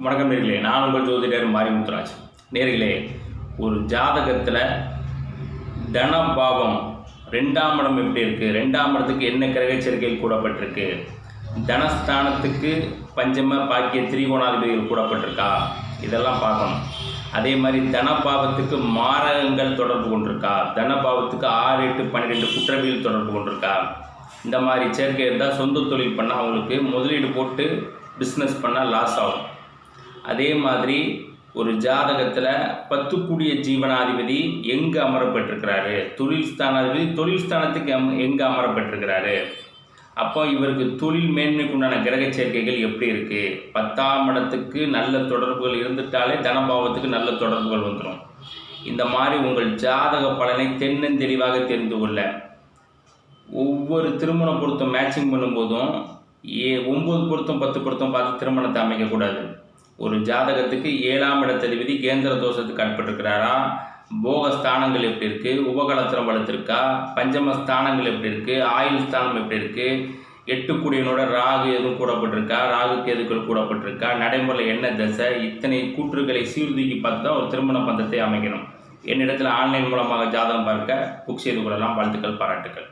வணக்கம் நேர்களே. நான் உங்கள் ஜோதிடர் மாரிமுத்துராஜ். நேர்களே ஒரு ஜாதகத்தில் தனபாவம் ரெண்டாம் இடம் எப்படி இருக்குது ரெண்டாம் இடத்துக்கு என்ன கிரக கூடப்பட்டிருக்கு? தனஸ்தானத்துக்கு பஞ்சம பாக்கிய திரிகோணாதிபதிகள் கூடப்பட்டிருக்கா? இதெல்லாம் பார்க்கணும். அதே மாதிரி தனபாவத்துக்கு மாரகங்கள் தொடர்பு கொண்டிருக்கா? தனபாவத்துக்கு ஆறு எட்டு பன்னிரெண்டு குற்றவியல் தொடர்பு கொண்டிருக்கா? இந்த மாதிரி சேர்க்கை இருந்தால் சொந்த தொழில் பண்ணால் அவங்களுக்கு முதலீடு போட்டு பிஸ்னஸ் பண்ணால் லாஸ் ஆகும். அதே மாதிரி ஒரு ஜாதகத்தில் பத்து கூடிய ஜீவனாதிபதி எங்கே அமரப்பட்டிருக்கிறாரு? தொழில் ஸ்தானாதிபதி தொழில் ஸ்தானத்துக்கு அம் எங்கே அமரப்பட்டிருக்கிறாரு? அப்போ இவருக்கு தொழில் மேன்மைக்கு உண்டான கிரக சேர்க்கைகள் எப்படி இருக்குது பத்தாம் இடத்துக்கு நல்ல தொடர்புகள் இருந்துட்டாலே தனபாவத்துக்கு நல்ல தொடர்புகள் வந்துடும் இந்த மாதிரி உங்கள் ஜாதக பலனை தென்னந்தெளிவாக தெரிந்து கொள்ள. ஒவ்வொரு திருமண பொருத்தம் மேட்சிங் பண்ணும்போதும் ஏ ஒம்பது பொருத்தம் பத்து பொருத்தம் பார்த்து திருமணத்தை அமைக்கக்கூடாது. ஒரு ஜாதகத்துக்கு ஏழாம் இடத்ததிபதி கேந்திர தோஷத்துக்கு ஆட்பட்டிருக்கிறாரா போக ஸ்தானங்கள் எப்படி இருக்குது உபகலத்திரம் வளர்த்துருக்கா பஞ்சம ஸ்தானங்கள் எப்படி இருக்குது ஆயுள் ஸ்தானம் எப்படி இருக்குது எட்டு குடியனோட ராகு எதுவும் கூடப்பட்டிருக்கா? ராகு கேதுக்கள் கூடப்பட்டிருக்கா? நடைமுறையில் என்ன தசை? இத்தனை கூற்றுகளை சீர்தூக்கி பார்த்து தான் ஒரு திருமண பந்தத்தை அமைக்கணும். என்னிடத்தில் ஆன்லைன் மூலமாக ஜாதகம் பார்க்க புக் செய்து கொள்ளலாம். வாழ்த்துக்கள் பாராட்டுக்கள்.